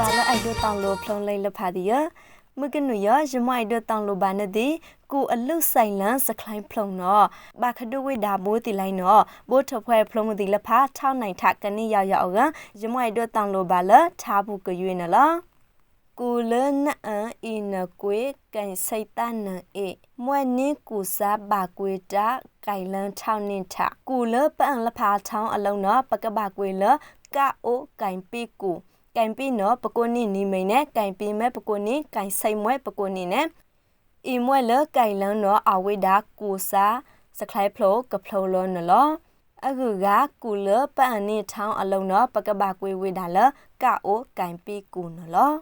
တောင်လိုဖလုံးလေးလဖာဒီယမကနုရရမိုင်ဒတောင်လိုဘာနဒီကိုအလုဆိုင်လန်စကလိုင်းဖလုံးနော်ဘာခဒဝိဒါဘိုးတီလိုက်နော်ဘိုးထဖွဲဖလုံးမဒီလဖာထောင်းနိုင်ထကနိရောက်ရောက်ကရမိုင်ဒတောင်လိုဘာလထားဘူးကရွေးနော်လားကူလနအန်အင်းနကွေကန်စိတ်တနန်အေမွဲ့နင်းကူစားဘာကွေတာကိုင်လန်ထောင်းနင်းထကူလပန်လဖာထောင်းအလုံးနော်ပကဘာကွေလကအိုကိုင်ပီကူ ကိုင်ပီနော်ပကိုနိနီမိန်နဲ့ကိုင်ပီမဲပကိုနိကိုင်စိတ်မွဲပကိုနိနဲ့အီမွဲလကိုင်လန်နော်အဝိဒါကူစားစခိုင်ဖလိုကဖလိုလောနလောအခုကကူလပန်နိထောင်းအလုံးနော်ပကဘာကွေဝိဒါလကအိုကိုင်ပီကူနော်လော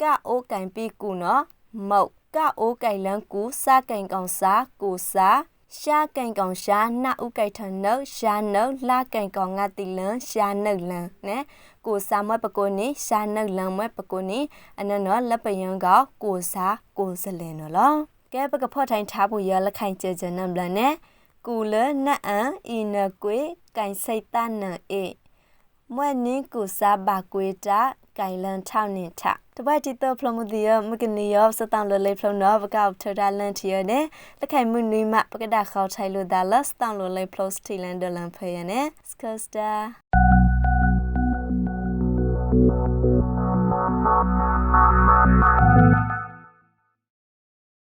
ကအိုကင်ပီကူနော်မုတ်ကအိုကင်လန်ကူစားကင်ကောင်စားကိုစား ရှာကင်ကောင်ရှာနာဥကိထနုရှာနုလာကင်ကောင်ငါတိလန်ရှာနုလန်နဲကိုစာမွဲပကိုနေရှာနုလန်မွဲပကိုနေအနနောလက်ပယံကောကိုစာကိုစလင်နော်လောကဲပကဖော့ထိုင်ထားဖို့ရလက်ခိုင်ကြကြနံဘလနဲ့ကူလနအန်အင်းနကွေကင်စိတ်တနန်အေမွဲ့နင်းကိုစာဘာကွေတာ ကင်လန်ထောင်းနေထတပတ်တီတော့ဖလမှုဒီယမကနီယောစတောင်းလလေဖလနောဘကောက်ထဒါလန်တီယနဲ့လက်ခိုင်မှုနွေမပကဒခေါထိုင်လို့ဒါလစတောင်းလလေဖလစတီလန်ဒလန်ဖေယနဲ့စကစတာ